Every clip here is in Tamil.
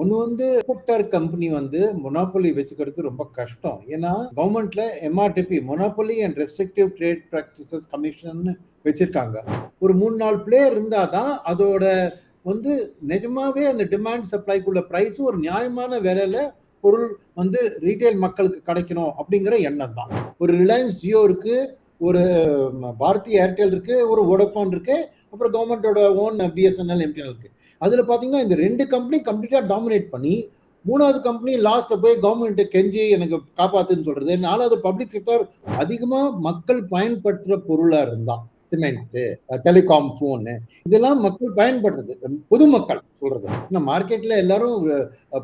ஒன்று வந்து செக்டர் கம்பெனி வந்து மொனாப்பொலி வச்சுக்கிறது ரொம்ப கஷ்டம். ஏன்னா கவர்மெண்ட்ல MRTP monopoly and restrictive trade practices commission வச்சிருக்காங்க. ஒரு மூணு நாலு பிளேயர் இருந்தாதான் அதோட வந்து நிஜமாவே அந்த டிமாண்ட் சப்ளைக்குள்ள ப்ரைஸும் ஒரு நியாயமான விலையில பொருள் வந்து ரீட்டைல் மக்களுக்கு கிடைக்கணும் அப்படிங்கிற எண்ணம் தான். ஒரு ரிலையன்ஸ் ஜியோ இருக்கு ஒரு பாரதி ஏர்டெல் இருக்கு ஒரு வோடஃபோன் இருக்கு அப்புறம் கவர்மெண்டோட ஓன் பிஎஸ்என்எல் எம்டிஎன்எல் இருக்கு. அதில் பார்த்தீங்கன்னா இந்த ரெண்டு கம்பெனி கம்ப்ளீட்டாக டாமினேட் பண்ணி மூணாவது கம்பெனி லாஸ்ட்ல போய் கவர்மெண்ட்டை கெஞ்சி எனக்கு காப்பாத்துன்னு சொல்றது. நாலாவது பப்ளிக் செக்டர் அதிகமாக மக்கள் பயன்படுத்துகிற பொருளாக இருந்தான் சிமெண்ட்டு டெலிகாம் ஃபோனு இதெல்லாம் மக்கள் பயன்படுத்துது பொதுமக்கள் சொல்றது. இந்த மார்க்கெட்ல எல்லாரும்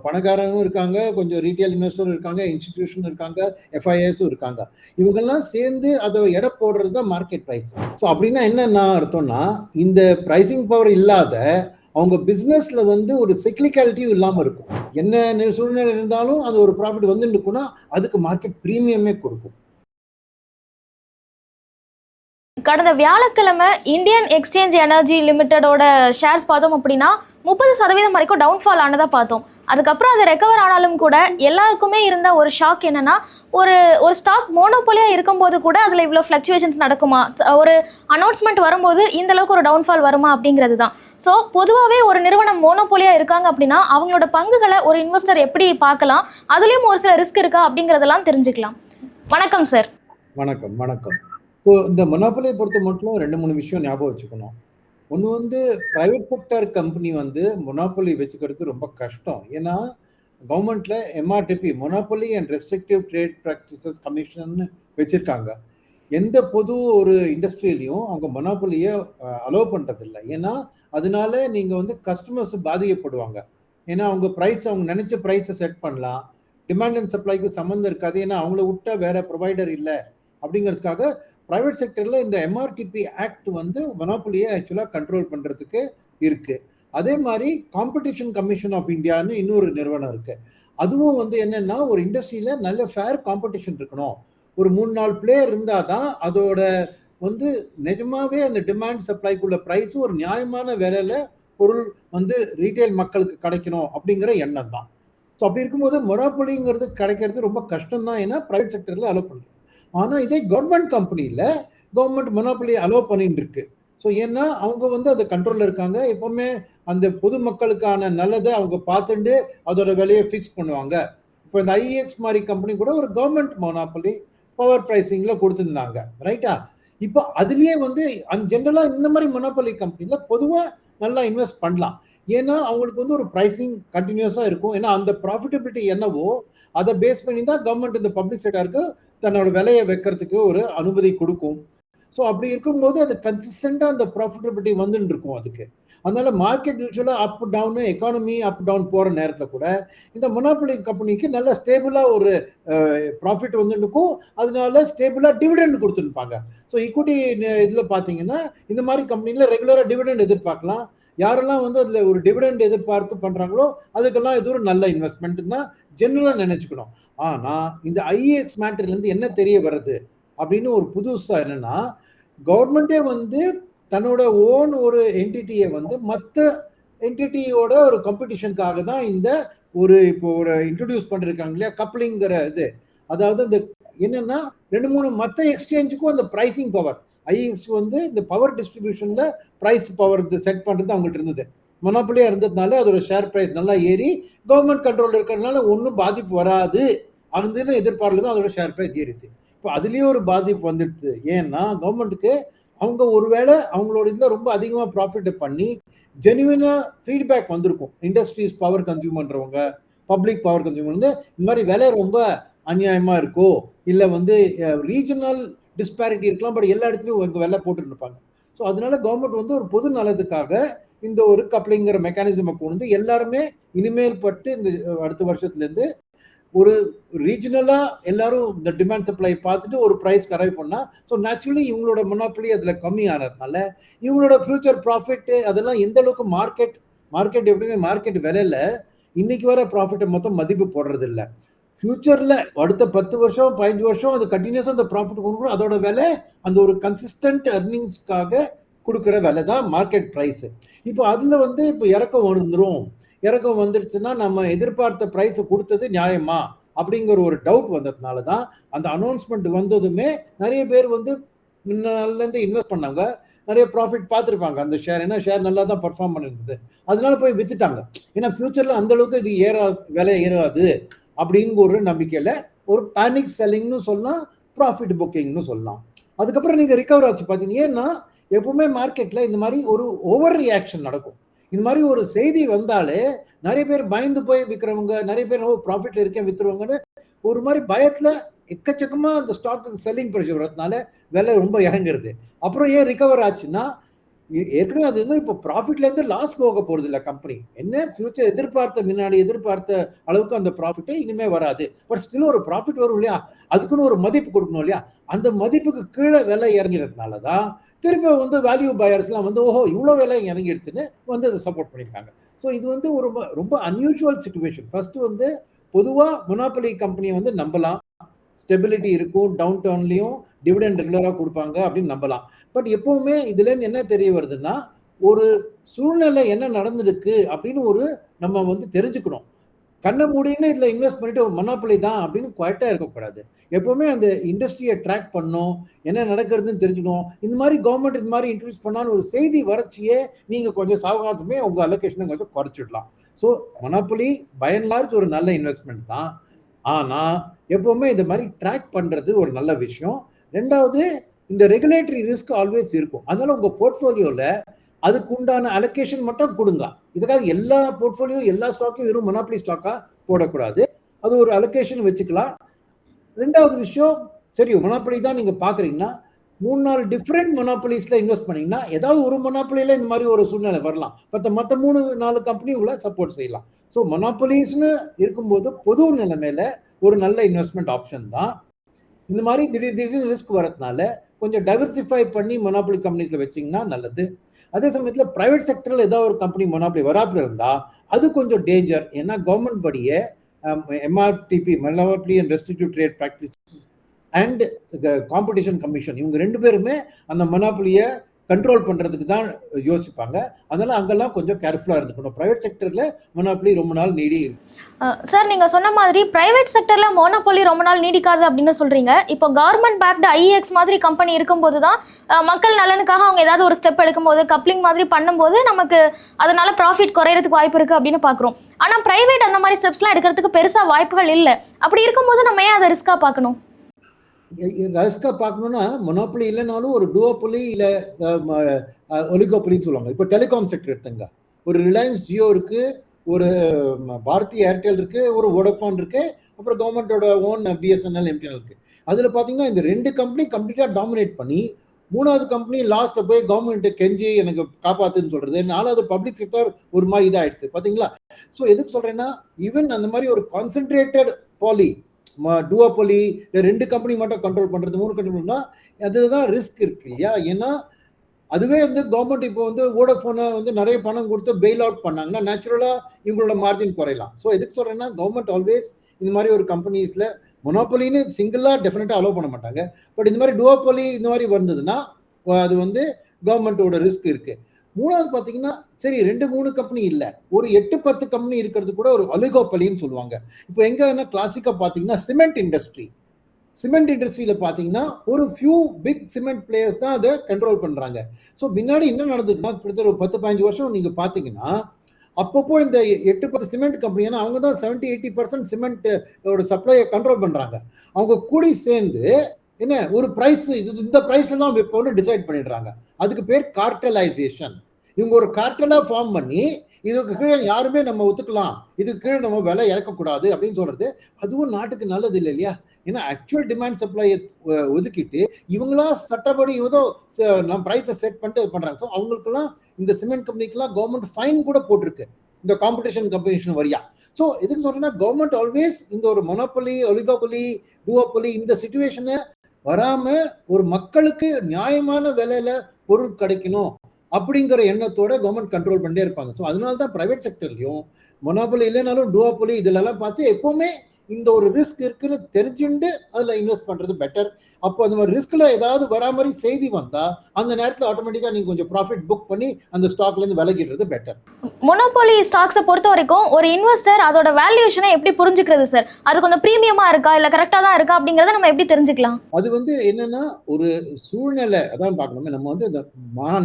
பணக்காரங்களும் இருக்காங்க கொஞ்சம் ரீட்டைல் இன்வெஸ்டரும் இருக்காங்க இன்ஸ்டிடியூஷன் இருக்காங்க எஃப்ஐஎஸும் இருக்காங்க. இவங்கெல்லாம் சேர்ந்து அதை எடை போடுறது தான் மார்க்கெட் ப்ரைஸ் ஸோ அப்படின்னா என்னென்ன அர்த்தம்னா இந்த ப்ரைசிங் பவர் இல்லாத அவங்க பிஸ்னஸ்ல வந்து ஒரு செக்லிகாலிட்டியும் இல்லாமல் இருக்கும். என்ன சூழ்நிலை இருந்தாலும் அது ஒரு ப்ராஃபிட் வந்து இருக்குன்னா அதுக்கு மார்க்கெட் ப்ரீமியமே கொடுக்கும். கடந்த வியாழக்கிழமை இந்தியன் எக்ஸ்சேஞ்ச் எனர்ஜி லிமிட்டடோட ஷேர்ஸ் பார்த்தோம் அப்படின்னா முப்பது சதவீதம் வரைக்கும் டவுன்ஃபால் ஆனதாக பார்த்தோம். அதுக்கப்புறம் அது ரெக்கவர் ஆனாலும் கூட எல்லாருக்குமே இருந்த ஒரு ஷாக் என்னென்னா ஒரு ஒரு ஸ்டாக் மோனோபோலியாக இருக்கும்போது கூட அதில் இவ்வளோ ஃப்ளக்சுவேஷன்ஸ் நடக்குமா? ஒரு அனௌன்ஸ்மெண்ட் வரும்போது இந்த அளவுக்கு ஒரு டவுன்ஃபால் வருமா அப்படிங்கிறது தான் ஸோ பொதுவாகவே ஒரு நிறுவனம் மோனோபோலியாக இருக்காங்க அப்படின்னா அவங்களோட பங்குகளை ஒரு இன்வெஸ்டர் எப்படி பார்க்கலாம்? அதுலேயும் ஒரு சில ரிஸ்க் இருக்கா அப்படிங்கிறதெல்லாம் தெரிஞ்சுக்கலாம். வணக்கம் சார் வணக்கம் வணக்கம். இப்போ இந்த மொனாப்பலியை பொறுத்த மட்டும் ரெண்டு மூணு விஷயம் ஞாபகம் வச்சுக்கணும். ஒன்று வந்து ப்ரைவேட் செக்டர் கம்பெனி வந்து மொனாப்பொலி வச்சுக்கிறது ரொம்ப கஷ்டம். ஏன்னா கவர்மெண்ட்ல MRTP monopoly and restrictive trade practices commission வச்சுருக்காங்க. எந்த பொது ஒரு இண்டஸ்ட்ரியிலையும் அவங்க மொனாப்பொலியை அலோவ் பண்ணுறதில்ல ஏன்னா அதனால நீங்கள் வந்து கஸ்டமர்ஸ் பாதிக்கப்படுவாங்க. ஏன்னா அவங்க ப்ரைஸ் அவங்க நினச்ச ப்ரைஸை செட் பண்ணலாம். டிமாண்ட் அண்ட் சப்ளைக்கு சம்மந்தம் இருக்காது. ஏன்னா அவங்கள விட்டா வேற ப்ரொவைடர் இல்லை. அப்படிங்கிறதுக்காக ப்ரைவேட் செக்டரில் இந்த எம்ஆர்டிபி ஆக்ட் வந்து மொனாப்பலியை ஆக்சுவலாக கண்ட்ரோல் பண்ணுறதுக்கு இருக்குது அதே மாதிரி காம்படிஷன் கமிஷன் ஆஃப் இந்தியான்னு இன்னொரு நிறுவனம் இருக்குது அதுவும் வந்து என்னென்னா ஒரு இண்டஸ்ட்ரியில் நல்ல ஃபேர் காம்படிஷன் இருக்கணும். ஒரு மூணு நாலு பிளேயர் இருந்தால் தான் அதோட வந்து நிஜமாவே அந்த டிமாண்ட் சப்ளைக்குள்ள ப்ரைஸும் ஒரு நியாயமான விலையில் பொருள் வந்து ரீட்டைல் மக்களுக்கு கிடைக்கணும் அப்படிங்கிற எண்ணம் தான். ஸோ அப்படி இருக்கும்போது மொராப்பொலிங்கிறது கிடைக்கிறது ரொம்ப கஷ்டம் தான் ஏன்னா ப்ரைவேட் செக்டரில் அலோவ் பண்ணுறது ஆனால் இதே கவர்மெண்ட் கம்பெனியில் கவர்மெண்ட் மொனாப்பலி அலோவ் பண்ணிட்டு இருக்கு. ஸோ ஏன்னா அவங்க வந்து அதை கண்ட்ரோலில் இருக்காங்க. எப்பவுமே அந்த பொதுமக்களுக்கான நல்லதை அவங்க பார்த்துட்டு அதோட விலையை ஃபிக்ஸ் பண்ணுவாங்க. இப்போ இந்த ஐஎக்ஸ் மாதிரி கம்பெனி கூட ஒரு கவர்மெண்ட் மொனாப்பலி பவர் ப்ரைஸிங்கில் கொடுத்துருந்தாங்க. ரைட்டா இப்போ அதுலேயே வந்து அந்த ஜென்ரலாக இந்த மாதிரி மொனாப்பலி கம்பெனியில் பொதுவாக நல்லா இன்வெஸ்ட் பண்ணலாம். ஏன்னா அவங்களுக்கு வந்து ஒரு ப்ரைஸிங் கண்டினியூஸாக இருக்கும். ஏன்னா அந்த ப்ராஃபிட்டபிலிட்டி என்னவோ அதை பேஸ் பண்ணி தான் கவர்மெண்ட் இந்த பப்ளிக் செக்டருக்கு தன்னோட விலையை வைக்கிறதுக்கு ஒரு அனுமதி கொடுக்கும். ஸோ அப்படி இருக்கும்போது அது கன்சிஸ்டண்டாக அந்த ப்ராஃபிட்டபிலிட்டி வந்துட்டு இருக்கும் அதுக்கு. அதனால மார்க்கெட் யூஸ்வலாக up down economy up down போகிற நேரத்தில் கூட இந்த மொனாப்பலி கம்பெனிக்கு நல்ல ஸ்டேபிளாக ஒரு ப்ராஃபிட் வந்து இருக்கும். அதனால ஸ்டேபிளாக டிவிடெண்ட் கொடுத்துருப்பாங்க ஸோ ஈக்குவிட்டி இதில் பார்த்தீங்கன்னா இந்த மாதிரி கம்பெனியில் ரெகுலராக டிவிடெண்ட் எதிர்பார்க்கலாம். யாரெல்லாம் வந்து அதில் ஒரு டிவிடெண்ட் எதிர்பார்த்து பண்ணுறாங்களோ அதுக்கெல்லாம் இது ஒரு நல்ல இன்வெஸ்ட்மெண்ட் தான் ஜென்ரலாக நினச்சிக்கணும். ஆனால் இந்த ஐஏஎக்ஸ் மேட்டர்லேருந்து என்ன தெரிய வருது அப்படின்னு ஒரு புதுசாக என்னென்னா கவர்மெண்ட்டே வந்து தன்னோட ஓன் ஒரு என்டிட்டியை வந்து மற்ற என்டிட்டியோட ஒரு காம்படிஷனுக்காக தான் இந்த ஒரு இப்போ ஒரு இன்ட்ரடியூஸ் பண்ணிருக்காங்க இல்லையா? கப்ளிங்கிற இது. அதாவது இந்த என்னன்னா ரெண்டு மூணு மற்ற எக்ஸ்சேஞ்சுக்கும் அந்த ப்ரைசிங் பவர் ஐஎக்ஸ் வந்து இந்த பவர் டிஸ்ட்ரிபியூஷனில் ப்ரைஸ் பவர் செட் பண்ணுறது அவங்கள்ட்ட இருந்தது. மொனாப்பலியாக இருந்ததுனால அதோட ஷேர் ப்ரைஸ் நல்லா ஏறி கவர்மெண்ட் கண்ட்ரோல் இருக்கிறதுனால ஒன்றும் பாதிப்பு வராது. அதுன்னு எதிர்பார்க்கல தான் அதோட ஷேர் ப்ரைஸ் ஏறிடுது இப்போ அதுலேயும் ஒரு பாதிப்பு வந்துடுது. ஏன்னா கவர்மெண்ட்டுக்கு அவங்க ஒருவேளை அவங்களோட இதில் ரொம்ப அதிகமாக ப்ராஃபிட் பண்ணி ஜெனுவினாக ஃபீட்பேக் வந்திருக்கும். இண்டஸ்ட்ரீஸ் பவர் கன்சியூம் பண்ணுறவங்க பப்ளிக் பவர் கன்சியூம் வந்து இந்த மாதிரி விலை ரொம்ப அநியாயமாக இருக்கோ இல்லை வந்து ரீஜனல் டிஸ்பாரிட்டி இருக்கலாம் பட் எல்லா இடத்துலையும் உங்க வெள்ளை போட்டுருப்பாங்க ஸோ அதனால கவர்மெண்ட் வந்து ஒரு பொது நலத்துக்காக இந்த ஒரு கப்ளிங்கிற மெக்கானிசமை கொண்டு வந்து எல்லாருமே இனிமேல் பட்டு இந்த அடுத்த வருஷத்துலேருந்து ஒரு ரீஜினலாக எல்லாரும் இந்த டிமாண்ட் சப்ளை பார்த்துட்டு ஒரு ப்ரைஸ் கரைவ் பண்ணால் ஸோ நேச்சுரலி இவங்களோட முன்னாப்படி அதில் கம்மி ஆனதுனால இவங்களோட ஃபியூச்சர் ப்ராஃபிட் அதெல்லாம் எந்த அளவுக்கு மார்க்கெட் மார்க்கெட் எப்படியுமே மார்க்கெட் விலையில இன்னைக்கு வர ப்ராஃபிட்டை மொத்தம் மதிப்பு போடுறதில்ல. ஃப்யூச்சரில் அடுத்த பத்து வருஷம் பதினஞ்சு வருஷம் அது கண்டினியூஸாக அந்த ப்ராஃபிட் கொடுக்கணும் அதோட விலை அந்த ஒரு கன்சிஸ்டன்ட் அர்னிங்ஸ்க்காக கொடுக்குற விலை தான் மார்க்கெட் ப்ரைஸு இப்போ அதில் வந்து இப்போ இறக்கம் வந்துடும் இறக்கம் வந்துடுச்சுன்னா நம்ம எதிர்பார்த்த ப்ரைஸை கொடுத்தது நியாயமா? அப்படிங்கிற ஒரு டவுட் வந்ததுனால தான் அந்த அனௌன்ஸ்மெண்ட் வந்ததுமே நிறைய பேர் வந்து முன்னாலேருந்து இன்வெஸ்ட் பண்ணாங்க. நிறைய ப்ராஃபிட் பார்த்துருப்பாங்க. அந்த ஷேர் ஏன்னா ஷேர் நல்லா தான் பர்ஃபார்ம் பண்ணியிருந்தது அதனால போய் வித்துட்டாங்க. ஏன்னா ஃபியூச்சரில் அந்தளவுக்கு இது ஏறா விலை ஏறாது. அப்படிங்கிற ஒரு நம்பிக்கையில் ஒரு பேனிக் செல்லிங்னு சொல்லலாம் ப்ராஃபிட் புக்கிங்னு சொல்லலாம். அதுக்கப்புறம் நீங்கள் ரிகவர் ஆச்சு பார்த்தீங்க ஏன்னா எப்பவுமே மார்க்கெட்டில் இந்த மாதிரி ஒரு ஓவர் ரியாக்ஷன் நடக்கும். இந்த மாதிரி ஒரு செய்தி வந்தாலே நிறைய பேர் பயந்து போய் விற்கிறவங்க நிறைய பேர் ஓ இருக்கேன் விற்றுருவாங்கன்னு ஒரு மாதிரி பயத்தில் எக்கச்சக்கமாக அந்த ஸ்டாக்கு செல்லிங் ப்ரெஷர் வரதுனால விலை ரொம்ப இறங்குறது. அப்புறம் ஏன் ரிகவர் ஆச்சுன்னா ஏற்கனவே அது வந்து இப்போ ப்ராஃபிட்லேருந்து லாஸ் போக போகிறது இல்லை கம்பெனி என்ன? ஃபியூச்சர் எதிர்பார்த்த முன்னாடி எதிர்பார்த்த அளவுக்கு அந்த ப்ராஃபிட்டே இனிமே வராது. பட் ஸ்டில் ஒரு ப்ராஃபிட் வரும் இல்லையா? அதுக்குன்னு ஒரு மதிப்பு கொடுக்கணும் இல்லையா? அந்த மதிப்புக்கு கீழே விலை இறங்கிறதுனால தான் திரும்ப வந்து வேல்யூ பயர்ஸ்லாம் வந்து ஓஹோ இவ்வளோ விலை இறங்கிடுச்சுன்னு வந்து அதை சப்போர்ட் பண்ணியிருக்காங்க ஸோ இது வந்து ஒரு ரொம்ப- அன்யூஷுவல் சுச்சுவேஷன் ஃபர்ஸ்ட் வந்து பொதுவாக முனாப்பலி கம்பெனியை வந்து நம்பலாம். ஸ்டெபிலிட்டி இருக்கும் டவுன் டவுன்லையும் டிவிடெண்ட் ரெகுலராக கொடுப்பாங்க அப்படின்னு நம்பலாம். பட் எப்பவுமே இதுலேருந்து என்ன தெரிய வருதுன்னா ஒரு சூழ்நிலை என்ன நடந்திருக்கு அப்படின்னு ஒரு நம்ம வந்து தெரிஞ்சுக்கணும். கண்ணை மூடின்னு இதில் இன்வெஸ்ட் பண்ணிட்டு மொனாப்பலி தான் அப்படின்னு குவாய்ட்டாக இருக்கக்கூடாது. எப்பவுமே அந்த இண்டஸ்ட்ரியை ட்ராக் பண்ணும் என்ன நடக்கிறதுன்னு தெரிஞ்சுக்கணும். இந்த மாதிரி கவர்மெண்ட் இந்த மாதிரி இன்ட்ரடியூஸ் பண்ணான்னு ஒரு செய்தி வறட்சியே நீங்கள் கொஞ்சம் சாவகாசமே உங்கள் அலோகேஷனை கொஞ்சம் குறைச்சிடலாம். ஸோ மொனாப்பலி பயன்லார்ஜ் லார்ஜ் ஒரு நல்ல இன்வெஸ்ட்மெண்ட் தான். ஆனால் எப்போவுமே இந்த மாதிரி ட்ராக் பண்ணுறது ஒரு நல்ல விஷயம். ரெண்டாவது இந்த ரெகுலேட்டரி ரிஸ்க் ஆல்வேஸ் இருக்கும். அதனால உங்கள் போர்ட்ஃபோலியோவில் அதுக்கு உண்டான அலோகேஷன் மட்டும் கொடுங்க. இதுக்காக எல்லா போர்ட்ஃபோலியோ எல்லா ஸ்டாக்கையும் வெறும் மொனாப்பலி ஸ்டாக்காக போடக்கூடாது. அது ஒரு அலோகேஷன் வச்சுக்கலாம். ரெண்டாவது விஷயம் சரி மொனாப்பலி தான் நீங்கள் பார்க்குறீங்கன்னா மூணு நாலு டிஃப்ரெண்ட் மொனாப்பலிஸில் இன்வெஸ்ட் பண்ணிங்கன்னா ஏதாவது ஒரு மொனாப்பலியில் இந்த மாதிரி ஒரு சூழ்நிலை வரலாம். மற்ற மற்ற மூணு நாலு கம்பெனி உங்களை சப்போர்ட் செய்யலாம். ஸோ மொனாப்பலிஸ்னு இருக்கும்போது பொது நிலைமையில ஒரு நல்ல இன்வெஸ்ட்மெண்ட் ஆப்ஷன் தான். இந்த மாதிரி திடீர் திடீர்னு ரிஸ்க் வரதுனால கொஞ்சம் டைவர்சிஃபை பண்ணி மொனாப்பலி கம்பெனிஸில் வச்சிங்கன்னா நல்லது. அதே சமயத்தில் ப்ரைவேட் செக்டரில் ஏதாவது ஒரு கம்பெனி மொனாப்பலி வராப்பில் இருந்தால் அது கொஞ்சம் டேஞ்சர் ஏன்னா கவர்மெண்ட் படியே MRTP monopoly and restrictive trade practice and competition commission இவங்க ரெண்டு பேருமே அந்த மொனாப்பலியை கண்ட்ரோல் பண்ணுறதுக்கு தான் யோசிப்பாங்க. அதனால அங்கெல்லாம் கொஞ்சம் கேர்ஃபுல்லாக இருந்துக்கணும். ப்ரைவேட் செக்டரில் மொனாப்பலி ரொம்ப நாள் நீடி சார் நீங்கள் சொன்ன மாதிரி ப்ரைவேட் செக்டரில் மோனோபோலி ரொம்ப நாள் நீடிக்காது அப்படின்னு சொல்கிறீங்க இப்போ கவர்மெண்ட் பேக்டு ஐஎக்ஸ் மாதிரி கம்பெனி இருக்கும்போது தான் மக்கள் நலனுக்காக அவங்க ஏதாவது ஒரு ஸ்டெப் எடுக்கும்போது கப்ளிங் மாதிரி பண்ணும்போது நமக்கு அதனால் ப்ராஃபிட் குறையிறதுக்கு வாய்ப்பு இருக்குது அப்படின்னு பார்க்குறோம் ஆனால் ப்ரைவேட் அந்த மாதிரி ஸ்டெப்ஸ்லாம் எடுக்கிறதுக்கு பெருசாக வாய்ப்புகள் இல்லை. அப்படி இருக்கும்போது நம்ம ஏன் அதை ரிஸ்க்காக பார்க்கணும்? ரஸ்கா பார்க்கணும்னா மொனோப்பலி இல்லைனாலும் ஒரு டுவோப்பலி இல்லை ஒலிகோப்பலின்னு சொல்லுவாங்க. இப்போ டெலிகாம் செக்டர் எடுத்துங்க. ஒரு ரிலையன்ஸ் ஜியோ இருக்கு ஒரு பாரதி ஏர்டெல் இருக்கு ஒரு வோடஃபோன் இருக்கு அப்புறம் கவர்மெண்டோட ஓன் பிஎஸ்என்எல் எம்டிஎன்எல் இருக்கு. அதில் பார்த்தீங்கன்னா இந்த ரெண்டு கம்பெனி கம்ப்ளீட்டாக டாமினேட் பண்ணி மூணாவது கம்பெனி லாஸ்ட்ல போய் கவர்மெண்ட் கெஞ்சி எனக்கு காப்பாத்துன்னு சொல்றது. நாலாவது பப்ளிக் செக்டர் ஒரு மாதிரி இதாயிடுது. பாத்தீங்களா? ஸோ எதுக்கு சொல்றேன்னா ஈவன் அந்த மாதிரி ஒரு கான்சென்ட்ரேட்டட் பாலி டுவோபொலி ரெண்டு கம்பெனி மட்டும் கண்ட்ரோல் பண்ணுறது மூணு கண்ட்ரோல் பண்ணால் அதுதான் ரிஸ்க் இருக்கு இல்லையா? ஏன்னா அதுவே வந்து கவர்மெண்ட் இப்போ வந்து வோடஃபோனை வந்து நிறைய பணம் கொடுத்து பெயில் அவுட் பண்ணாங்கன்னா நேச்சுரலாக இவங்களோட மார்ஜின் குறையலாம். ஸோ எதுக்கு சொல்கிறேன்னா கவர்மெண்ட் ஆல்வேஸ் இந்த மாதிரி ஒரு கம்பெனிஸில் மொனோபொலின்னு சிங்கிளாக டெஃபினட்டாக அலோவ் பண்ண மாட்டாங்க. பட் இந்த மாதிரி டுவோபொலி இந்த மாதிரி வந்ததுன்னா அது வந்து கவர்மெண்ட்டோட ரிஸ்க் இருக்குது மூணாவது பார்த்தீங்கன்னா சரி ரெண்டு மூணு கம்பெனி இல்லை. ஒரு எட்டு பத்து கம்பெனி இருக்கிறது கூட ஒரு அலுகோப்பலின்னு சொல்லுவாங்க. இப்போ எங்கன்னா கிளாசிக்காக பார்த்தீங்கன்னா சிமெண்ட் இண்டஸ்ட்ரி சிமெண்ட் இண்டஸ்ட்ரியில் பார்த்தீங்கன்னா ஒரு ஃபியூ பிக் சிமெண்ட் பிளேயர்ஸ் தான் அதை கண்ட்ரோல் பண்ணுறாங்க ஸோ முன்னாடி என்ன நடந்துட்டுனா கிட்டத்தட்ட ஒரு பத்து பதினஞ்சு வருஷம் நீங்கள் பார்த்தீங்கன்னா அப்பப்போ இந்த எட்டு பத்து சிமெண்ட் கம்பெனி அவங்க தான் செவன்ட்டி எயிட்டி பர்சன்ட் சிமெண்ட்டோட சப்ளையை கண்ட்ரோல் பண்ணுறாங்க அவங்க கூடி சேர்ந்து என்ன ஒரு ப்ரைஸ் இது இந்த ப்ரைஸில் தான் விற்போம்னு டிசைட் பண்ணிடுறாங்க. அதுக்கு பேர் கார்டலைசேஷன் இவங்க ஒரு கார்டலா ஃபார்ம் பண்ணி இதுக்கு கீழே யாருமே நம்ம ஒத்துக்கலாம். இதுக்கு கீழே நம்ம விலை இறக்கக்கூடாது அப்படின்னு சொல்றது அதுவும் நாட்டுக்கு நல்லது இல்லை இல்லையா? ஏன்னா ஆக்சுவல் டிமாண்ட் சப்ளையை ஒதுக்கிட்டு இவங்களா சட்டப்படி ஏதோ நம்ம ப்ரைஸை செட் பண்ணிட்டு இது பண்றாங்க. ஸோ அவங்களுக்கெல்லாம் இந்த சிமெண்ட் கம்பெனிக்கெல்லாம் கவர்மெண்ட் ஃபைன் கூட போட்டிருக்கு. இந்த காம்படிஷன் கம்பெனிஷன் வரியா ஸோ எதுக்கு சொல்றேன்னா கவர்மெண்ட் ஆல்வேஸ் இந்த ஒரு மொனோபொலி ஒலிகோபொலி டுவோபொலி இந்த சுச்சுவேஷனை வராம ஒரு மக்களுக்கு நியாயமான விலையில பொருள் கிடைக்கணும். அப்படிங்கிற எண்ணத்தோட கவர்மெண்ட் கண்ட்ரோல் பண்ணிட்டே இருப்பாங்க. ஸோ அதனால தான் ப்ரைவேட் செக்டர்லையும் மொனாபொலி இல்லைனாலும் டுவோபொலி இதுலலாம் பார்த்து எப்போவுமே இந்த ஒரு ரிஸ்க் இருக்குன்னு தெரிஞ்சுண்டு அதுல இன்வெஸ்ட் பண்றது பெட்டர் அப்போ அந்த மாதிரி ரிஸ்க்ல ஏதாவது வரா மாதிரி செய்தி வந்தா அந்த நேரத்துல ஆட்டோமேட்டிக்கா நீங்க கொஞ்சம் ப்ராஃபிட் புக் பண்ணி அந்த ஸ்டாக்ல இருந்து விலகிடுறது பெட்டர் மொனோபோலி ஸ்டாக்ஸை பொறுத்த வரைக்கும் ஒரு இன்வெஸ்டர் அதோட வேல்யூஷனை எப்படி புரிஞ்சுக்கிறது சார் அது கொஞ்சம் ப்ரீமியமா இருக்கா இல்ல கரெக்டா தான் இருக்கா அப்படிங்கறத நம்ம எப்படி தெரிஞ்சுக்கலாம்? அது வந்து என்னன்னா ஒரு சூழ்நிலை அதான் பார்க்கணுமே நம்ம வந்து இந்த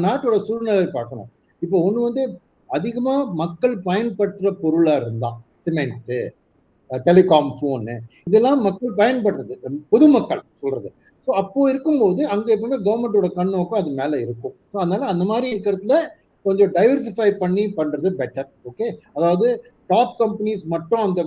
நாட்டோட சூழ்நிலை பார்க்கணும். இப்போ ஒண்ணு வந்து அதிகமா மக்கள் பயன்படுத்துற பொருளா இருந்தா சிமெண்ட் டெலிகாம் ஃபோனு இதெல்லாம் மக்கள் பயன்படுறது பொதுமக்கள் சொல்றது. ஸோ அப்போ இருக்கும்போது அங்கே எப்பவுமே கவர்மெண்டோட கண்ணோக்கம் அது மேலே இருக்கும். ஸோ அதனால அந்த மாதிரி இருக்கிறதுல கொஞ்சம் டைவர்சிஃபை பண்ணி பண்றது பெட்டர் ஓகே அதாவது டாப் கம்பெனிஸ் மட்டும் அந்த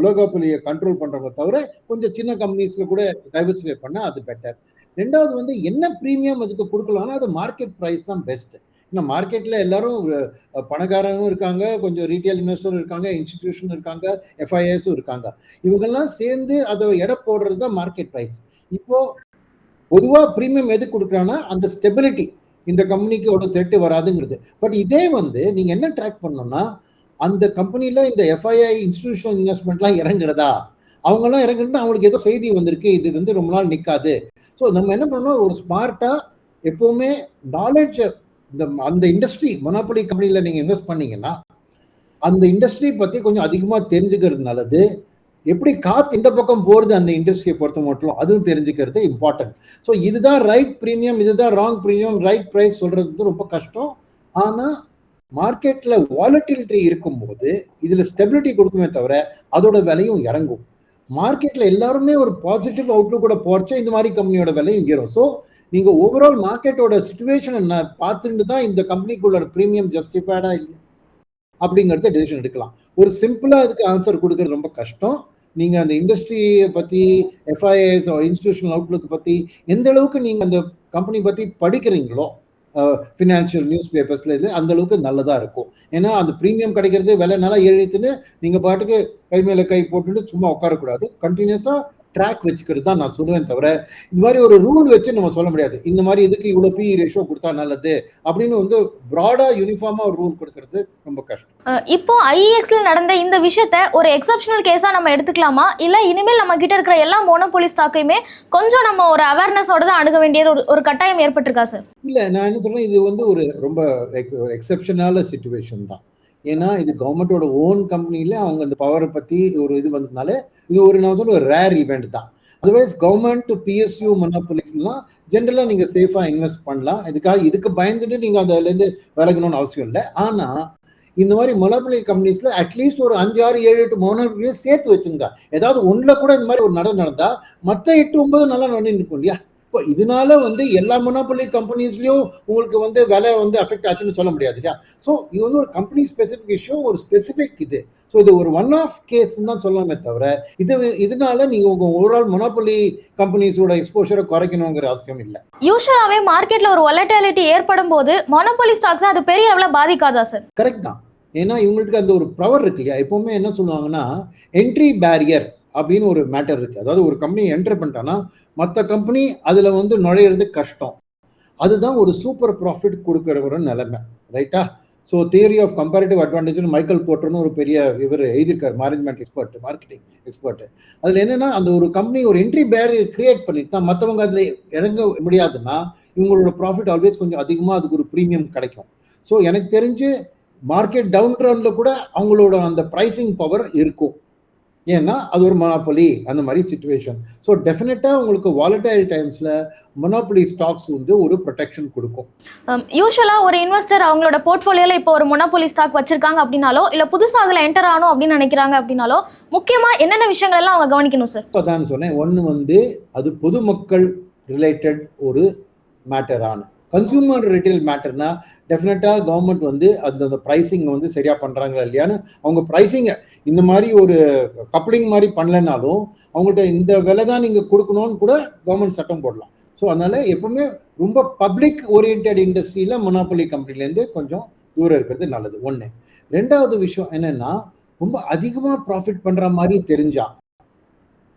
உலகப்பலியை கண்ட்ரோல் பண்றவங்க தவிர கொஞ்சம் சின்ன கம்பெனிஸ்ல கூட டைவர்சிஃபை பண்ணால் அது பெட்டர் ரெண்டாவது வந்து என்ன ப்ரீமியம் அதுக்கு கொடுக்கலாம்னா அது மார்க்கெட் ப்ரைஸ் தான் பெஸ்ட்டு ஏன்னா மார்க்கெட்டில் எல்லாரும் அஹ், பணக்காரங்களும் இருக்காங்க கொஞ்சம் ரீட்டைல் இன்வெஸ்டரும் இருக்காங்க இன்ஸ்டிடியூஷன் இருக்காங்க எஃப்ஐஎஸும் இருக்காங்க. இவங்கெல்லாம் சேர்ந்து அதை எடை போடுறது தான் மார்க்கெட் ப்ரைஸ் இப்போ பொதுவாக ப்ரீமியம் எது கொடுக்குறான்னா அந்த ஸ்டெபிலிட்டி இந்த கம்பெனிக்கு ஒரு த்ரெட்டு வராதுங்கிறது. பட் இதே வந்து நீங்கள் என்ன ட்ராக் பண்ணணும்னா அந்த கம்பெனியில் இந்த எஃப்ஐஐ இன்ஸ்டிடியூஷனல் இன்வெஸ்ட்மெண்ட்லாம் இறங்குறதா? அவங்கெல்லாம் இறங்குறது அவங்களுக்கு ஏதோ செய்தி வந்திருக்கு இது வந்து ரொம்ப நாள் நிற்காது ஸோ நம்ம என்ன பண்ணணும் ஒரு ஸ்மார்ட்டாக எப்போவுமே நாலேஜ் இந்த அந்த இண்டஸ்ட்ரி மொனாப்படி கம்பெனியில் நீங்கள் இன்வெஸ்ட் பண்ணீங்கன்னா அந்த இண்டஸ்ட்ரி பற்றி கொஞ்சம் அதிகமாக தெரிஞ்சுக்கிறது நல்லது. எப்படி காத்து இந்த பக்கம் போகிறது அந்த இண்டஸ்ட்ரியை பொறுத்த மட்டும் அதுவும் தெரிஞ்சுக்கிறது இம்பார்ட்டன்ட் ஸோ இதுதான் ரைட் ப்ரீமியம் இதுதான் ராங் ப்ரீமியம் ரைட் ப்ரைஸ் சொல்கிறது ரொம்ப கஷ்டம். ஆனால் மார்க்கெட்டில் வாலட்டிலிட்டி இருக்கும்போது இதில் ஸ்டெபிலிட்டி கொடுக்குமே தவிர அதோட விலையும் இறங்கும். மார்க்கெட்டில் எல்லாருமே ஒரு பாசிட்டிவ் அவுட்லுக் கூட போறச்சா இந்த மாதிரி கம்பெனியோட விலையும் ஏறும். ஸோ நீங்க ஓவரால் மார்க்கெட்டோட சுச்சுவேஷன் என்ன? பார்த்துட்டு தான் இந்த கம்பெனிக்குள்ள ப்ரீமியம் ஜஸ்டிஃபைடா இல்லை. அப்படிங்கறத டெசிஷன் எடுக்கலாம். ஒரு சிம்பிளா அதுக்கு ஆன்சர் கொடுக்கறது ரொம்ப கஷ்டம். நீங்க அந்த இண்டஸ்ட்ரியை பத்தி எஃப்ஐஎஸ் இன்ஸ்டிடியூஷனல் அவுட்லுக் பத்தி எந்த அளவுக்கு நீங்க அந்த கம்பெனி பத்தி படிக்கிறீங்களோ ஃபினான்ஷியல் நியூஸ் பேப்பர்ஸில் இது அந்த அளவுக்கு நல்லதாக இருக்கும். ஏன்னா அந்த ப்ரீமியம் கிடைக்கிறது விலை நல்லா ஏறிட்டுன்னு நீங்கள் பாட்டுக்கு கை மேலே கை போட்டுட்டு சும்மா உட்காரக்கூடாது. கண்டினியூஸாக ட்ராக் வச்சுக்கிறது தான் நான் சொல்லுவேன் தவிர இந்த மாதிரி ஒரு ரூல் வச்சு நம்ம சொல்ல முடியாது. இந்த மாதிரி இதுக்கு இவ்வளோ பி ரேஷியோ கொடுத்தா நல்லது? அப்படின்னு வந்து ப்ராடா யூனிஃபார்மா ஒரு ரூல் கொடுக்கறது ரொம்ப கஷ்டம். இப்போ ஐஎக்ஸ்ல நடந்த இந்த விஷயத்த ஒரு எக்ஸப்ஷனல் கேஸா நம்ம எடுத்துக்கலாமா? இல்ல இனிமேல் நம்ம கிட்ட இருக்கிற எல்லா மோனோபோலி ஸ்டாக்கையுமே கொஞ்சம் நம்ம ஒரு அவேர்னஸோட தான் அணுக வேண்டிய ஒரு ஒரு கட்டாயம் ஏற்பட்டிருக்கா சார் இல்ல நான் என்ன சொல்றேன் இது வந்து ஒரு ரொம்ப ஒரு எக்ஸப்ஷனால சுச்சுவேஷன் தான். ஏன்னா இது கவர்மெண்டோட ஓன் கம்பெனில அவங்க அந்த பவரை பத்தி ஒரு இது வந்ததுனால இது ஒரு நான் சொல்ல ஒரு ரேர் ஈவெண்ட் தான். அதர்வைஸ் கவர்மெண்ட் டு பிஎஸ்யூ மொனோபொலிஸ்லாம் ஜென்ரலா நீங்க சேஃபா இன்வெஸ்ட் பண்ணலாம். இதுக்காக இதுக்கு பயந்துட்டு நீங்க அதுல இருந்து விலகணும்னு அவசியம் இல்லை. ஆனா இந்த மாதிரி மொனோபொலி கம்பெனிஸ்ல அட்லீஸ்ட் ஒரு அஞ்சு ஆறு ஏழு எட்டு மொனோபொலியை சேர்த்து வச்சிருந்தா ஏதாவது ஒண்ணுல கூட இந்த மாதிரி ஒரு நட நடந்தா மற்ற எட்டு ஒன்பது நல்லா நடந்து இருக்கும் இல்லையா? இப்போ இதனால வந்து எல்லா மொனோபொலி கம்பெனிஸ்லயும் உங்களுக்கு வந்து விலை வந்து அஃபெக்ட் ஆச்சுன்னு சொல்ல முடியாது இல்லையா? ஸோ இது வந்து ஒரு கம்பெனி ஸ்பெசிஃபிக் இஷ்யூ ஒரு ஸ்பெசிஃபிக் இது. ஸோ இது ஒரு ஒன் ஆஃப் கேஸ் தான் சொல்லலாமே தவிர இது இதனால நீங்க உங்க ஓவரால் மொனோபொலி கம்பெனிஸோட எக்ஸ்போஷரை குறைக்கணுங்கிற அவசியம் இல்லை. யூஸ்வலாவே மார்க்கெட்ல ஒரு வொலட்டிலிட்டி ஏற்படும் போது மோனோபோலி ஸ்டாக்ஸ் அது பெரிய அளவுல பாதிக்காதா சார் கரெக்ட் தான். ஏன்னா இவங்களுக்கு அந்த ஒரு பவர் இருக்கு இல்லையா? எப்பவுமே என்ன சொல்லுவாங்கன்னா என்ட்ரி பேரியர் அப்படின்னு ஒரு மேட்டர் இருக்கு. அதாவது ஒரு கம்பெனி என்டர் பண்ணிட்டான்னா மற்ற கம்பெனி அதுல வந்து நுழையிறது கஷ்டம். அதுதான் ஒரு சூப்பர் ப்ராஃபிட் கொடுக்குற ஒரு நிலைமை ரைட்டா so theory of comparative advantage Michael போட்டர்னு ஒரு பெரிய இவர் எழுதியிருக்கார் மேனேஜ்மெண்ட் எக்ஸ்பர்ட் மார்க்கெட்டிங் எக்ஸ்பர்ட் அதில் என்னன்னா அந்த ஒரு கம்பெனி ஒரு என்ட்ரி பேரியர் கிரியேட் பண்ணிட்டு தான் மற்றவங்க அதில் இறங்க முடியாதுன்னா இவங்களோட ப்ராஃபிட் ஆல்வேஸ் கொஞ்சம் அதிகமாக அதுக்கு ஒரு ப்ரீமியம் கிடைக்கும். ஸோ எனக்கு தெரிஞ்சு மார்க்கெட் டவுன் ட்ரன்ல கூட அவங்களோட அந்த ப்ரைசிங் பவர் இருக்கும். ஏன்னா அது ஒரு மொனாப்பொலி அந்த மாதிரி சுச்சுவேஷன் ஸோ டெஃபினட்டாக உங்களுக்கு வாலடைல் டைம்ஸில் மொனாப்பொலி ஸ்டாக்ஸ் வந்து ஒரு ப்ரொடெக்ஷன் கொடுக்கும். யூஸ்வலா ஒரு இன்வெஸ்டர் அவங்களோட போர்ட்ஃபோலியோல இப்போ ஒரு மொனோபோலி ஸ்டாக் வச்சிருக்காங்க அப்படின்னாலோ இல்ல புதுசா அதுல என்டர் ஆகணும் அப்படின்னு நினைக்கிறாங்க அப்படின்னாலோ முக்கியமா என்னென்ன விஷயங்கள் எல்லாம் அவங்க கவனிக்கணும் சார் இப்போ தான் சொன்னேன். ஒன்று வந்து அது பொதுமக்கள் ரிலேட்டட் ஒரு மேட்டரான கன்சியூமர் ரிட்டைல் மேட்டர்னா டெஃபினட்டாக கவர்மெண்ட் வந்து அது அந்த ப்ரைஸிங் வந்து சரியாக பண்ணுறாங்களா இல்லையான்னு அவங்க ப்ரைஸிங்கை இந்த மாதிரி ஒரு கப்ளிங் மாதிரி பண்ணலைனாலும் அவங்கள்ட்ட இந்த விலை தான் நீங்கள் கொடுக்கணும்னு கூட கவர்மெண்ட் சட்டம் போடலாம். ஸோ அதனால் எப்பவுமே ரொம்ப பப்ளிக் ஓரியன்ட் இண்டஸ்ட்ரியில் மொனாப்பலி கம்பெனிலேருந்து கொஞ்சம் தூரம் இருக்கிறது நல்லது. ஒன்று ரெண்டாவது விஷயம் என்னென்னா ரொம்ப அதிகமாக ப்ராஃபிட் பண்ணுற மாதிரி தெரிஞ்சால்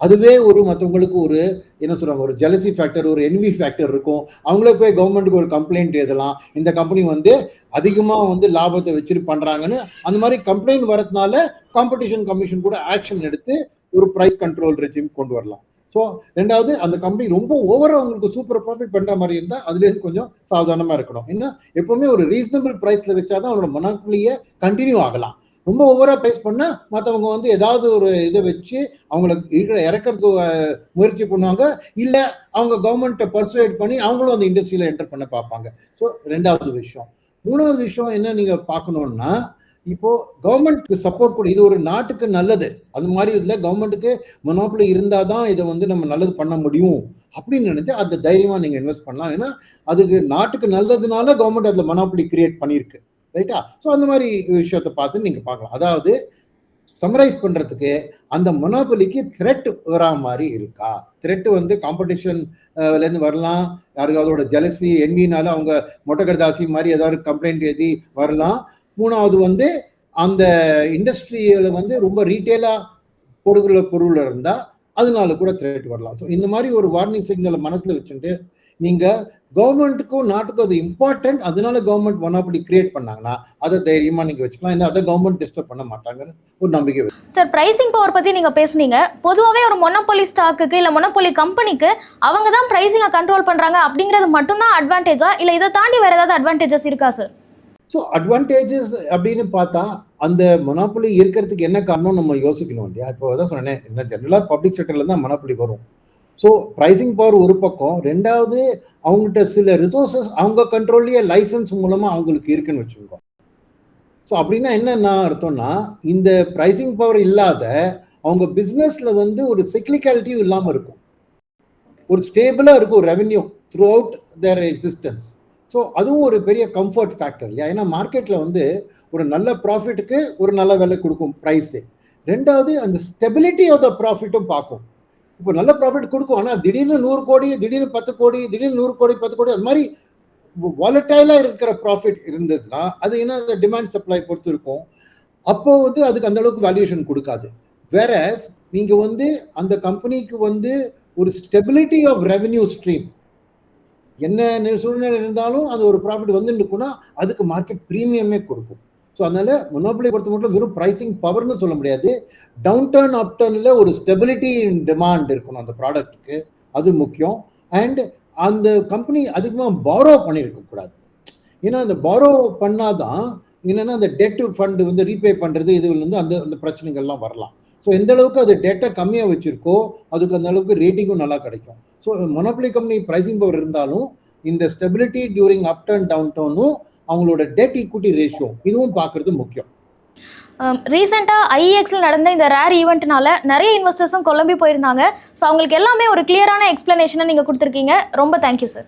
அதுவே ஒரு மற்றவங்களுக்கு ஒரு என்ன சொல்றாங்க ஒரு ஜெலசி ஃபேக்டர் ஒரு என்வி ஃபேக்டர் இருக்கும். அவங்களே போய் கவர்மெண்ட்டுக்கு ஒரு கம்ப்ளைண்ட் எழுதலாம். இந்த கம்பெனி வந்து அதிகமாக வந்து லாபத்தை வச்சுட்டு பண்ணுறாங்கன்னு அந்த மாதிரி கம்ப்ளைண்ட் வரதுனால காம்படிஷன் கமிஷன் கூட ஆக்ஷன் எடுத்து ஒரு ப்ரைஸ் கண்ட்ரோல் ரெஜிம் கொண்டு வரலாம். ஸோ ரெண்டாவது அந்த கம்பெனி ரொம்ப ஓவராக உங்களுக்கு சூப்பர் ப்ராஃபிட் பண்ணுற மாதிரி இருந்தால் அதுலேருந்து கொஞ்சம் சாதாரணமாக இருக்கணும். ஏன்னா எப்பவுமே ஒரு ரீசனபிள் ப்ரைஸில் வச்சாதான் அவனோட மொனாப்புலியை கண்டினியூ ஆகலாம். ரொம்ப ஓவரா பேஸ் பண்ணா மற்றவங்க வந்து ஏதாவது ஒரு இதை வச்சு அவங்களுக்கு இருக்கிற இறக்கிறதுக்கு முயற்சி பண்ணுவாங்க. இல்ல அவங்க கவர்மெண்ட்டை பர்சுவேட் பண்ணி அவங்களும் அந்த இண்டஸ்ட்ரியில என்டர் பண்ண பார்ப்பாங்க. ஸோ ரெண்டாவது விஷயம். மூணாவது விஷயம் என்ன நீங்க பார்க்கணும்னா இப்போ கவர்மெண்ட்டுக்கு சப்போர்ட் கொடு இது ஒரு நாட்டுக்கு நல்லது. அது மாதிரி இதில் கவர்மெண்ட்டுக்கு மொனோப்புலி இருந்தால் தான் இதை வந்து நம்ம நல்லது பண்ண முடியும் அப்படின்னு நினைச்சு அந்த தைரியமாக நீங்கள் இன்வெஸ்ட் பண்ணலாம். ஏன்னா அதுக்கு நாட்டுக்கு நல்லதுனால கவர்மெண்ட் அதில் மனோப்பிளி கிரியேட் பண்ணியிருக்கு. ரைட்டா ஸோ அந்த மாதிரி விஷயத்தை பார்த்து நீங்க பார்க்கலாம். அதாவது சம்ரைஸ் பண்றதுக்கு அந்த மொனோபலிக்கு த்ரெட் வரா மாதிரி இருக்கா? த்ரெட் வந்து காம்படிஷன்லேருந்து வரலாம். யாருக்காவதோட ஜலசி என்வினால அவங்க மொட்டகர்தாசி மாதிரி ஏதாவது கம்ப்ளைண்ட் எழுதி வரலாம். மூணாவது வந்து அந்த இண்டஸ்ட்ரியில் வந்து ரொம்ப ரீட்டெயிலாக போடுகிற பொருள் இருந்தால் அதனால கூட த்ரெட் வரலாம். ஸோ இந்த மாதிரி ஒரு வார்னிங் சிக்னலை மனசில் வச்சுட்டு நீங்க கவர்மெண்ட்டுக்கும் நாட்டுக்கும் அது இம்பார்ட்டன்ட் அதனால கவர்மெண்ட் மொனாபடி கிரியேட் பண்ணாங்கன்னா அதை தைரியமா நீங்க வச்சுக்கலாம். ஏன்னா அதை கவர்மெண்ட் டிஸ்டர்ப் பண்ண மாட்டாங்கன்னு ஒரு நம்பிக்கை. சார் பிரைசிங் பவர் பத்தி நீங்க பேசுனீங்க. பொதுவாகவே ஒரு மொனப்பொலி ஸ்டாக்குக்கு இல்ல மொனப்பொலி கம்பெனிக்கு அவங்க தான் பிரைசிங்கை கண்ட்ரோல் பண்றாங்க அப்படிங்கிறது மட்டும்தான் அட்வான்டேஜா இல்ல இதை தாண்டி வேற ஏதாவது அட்வான்டேஜஸ் இருக்கா சார் ஸோ அட்வான்டேஜஸ் அப்படின்னு பார்த்தா அந்த மொனாப்புலி இருக்கிறதுக்கு என்ன காரணம் நம்ம யோசிக்கணும் இல்லையா? இப்போ தான் சொன்னேன் ஜென்ரலாக பப்ளிக் செக்டர்ல தான் மொனாப்புலி வரும். ஸோ ப்ரைசிங் பவர் ஒரு பக்கம். ரெண்டாவது அவங்ககிட்ட சில ரிசோர்சஸ் அவங்க கண்ட்ரோல்லையே லைசன்ஸ் மூலமாக அவங்களுக்கு இருக்குன்னு வச்சுக்கோங்க. ஸோ அப்படின்னா என்ன அர்த்தம்னா இந்த ப்ரைசிங் பவர் இல்லாத அவங்க பிஸ்னஸில் வந்து ஒரு செக்லிகாலிட்டியும் இல்லாமல் இருக்கும். ஒரு ஸ்டேபிளாக இருக்கும் revenue throughout their existence so அதுவும் ஒரு பெரிய கம்ஃபர்ட் ஃபேக்டர் இல்லையா ஏன்னா மார்க்கெட்டில் வந்து ஒரு நல்ல ப்ராஃபிட்டுக்கு ஒரு நல்ல விலை கொடுக்கும் ப்ரைஸு ரெண்டாவது அந்த ஸ்டெபிலிட்டி ஆஃப் த ப்ராஃபிட்டும் பார்க்கும். இப்போ நல்ல ப்ராஃபிட் கொடுக்கும். ஆனால் திடீர்னு நூறு கோடி திடீர்னு பத்து கோடி திடீர்னு நூறு கோடி பத்து கோடி அது மாதிரி வாலட்டைலாக இருக்கிற ப்ராஃபிட் இருந்ததுன்னா அது என்ன அந்த டிமாண்ட் சப்ளை பொறுத்து இருக்கும். அப்போ வந்து அதுக்கு அந்த அளவுக்கு வேல்யூஷன் கொடுக்காது. வேற நீங்கள் வந்து அந்த கம்பெனிக்கு வந்து ஒரு ஸ்டெபிலிட்டி ஆஃப் ரெவென்யூ ஸ்ட்ரீம் என்ன சூழ்நிலை இருந்தாலும் அது ஒரு ப்ராஃபிட் வந்துட்டு இருக்குன்னா அதுக்கு மார்க்கெட் ப்ரீமியமே கொடுக்கும். ஸோ அதனால மொனோபிளை பொறுத்த மட்டும் வெறும் ப்ரைசிங் பவர்னு சொல்ல முடியாது. டவுன் டர்ன் அப் டர்னில் ஒரு ஸ்டெபிலிட்டி இன் டிமாண்ட் இருக்கணும் அந்த ப்ராடக்ட்டுக்கு அது முக்கியம். அண்ட் அந்த கம்பெனி அதிகமாக பாரோ பண்ணியிருக்கக்கூடாது ஏன்னா அந்த பாரோ பண்ணாதான் என்னென்னா அந்த டெட் ஃபண்டு வந்து ரீபே பண்ணுறது இதுலேருந்து அந்த அந்த பிரச்சனைகள்லாம் வரலாம். ஸோ எந்த அளவுக்கு அது டேட்டா கம்மியாக வச்சுருக்கோ அதுக்கு அந்த அளவுக்கு ரேட்டிங்கும் நல்லா கிடைக்கும். So monopoly company pricing power இருந்தாலும் இந்த stability during upturn down டவுனும் அவங்களோட டெட் ஈக்விட்டி ரேஷியோ இதுவும் பார்க்கறது முக்கியம். Um, ரீசெண்டாக ஐஎக்ஸில் நடந்த இந்த ரேர் ஈவெண்ட்னால நிறைய இன்வெஸ்டர்ஸும் குழம்பி போயிருந்தாங்க. ஸோ அவங்களுக்கு எல்லாமே ஒரு கிளியரான எக்ஸ்பிளனேஷனை நீங்கள் கொடுத்துருக்கீங்க. ரொம்ப தேங்க்யூ சார்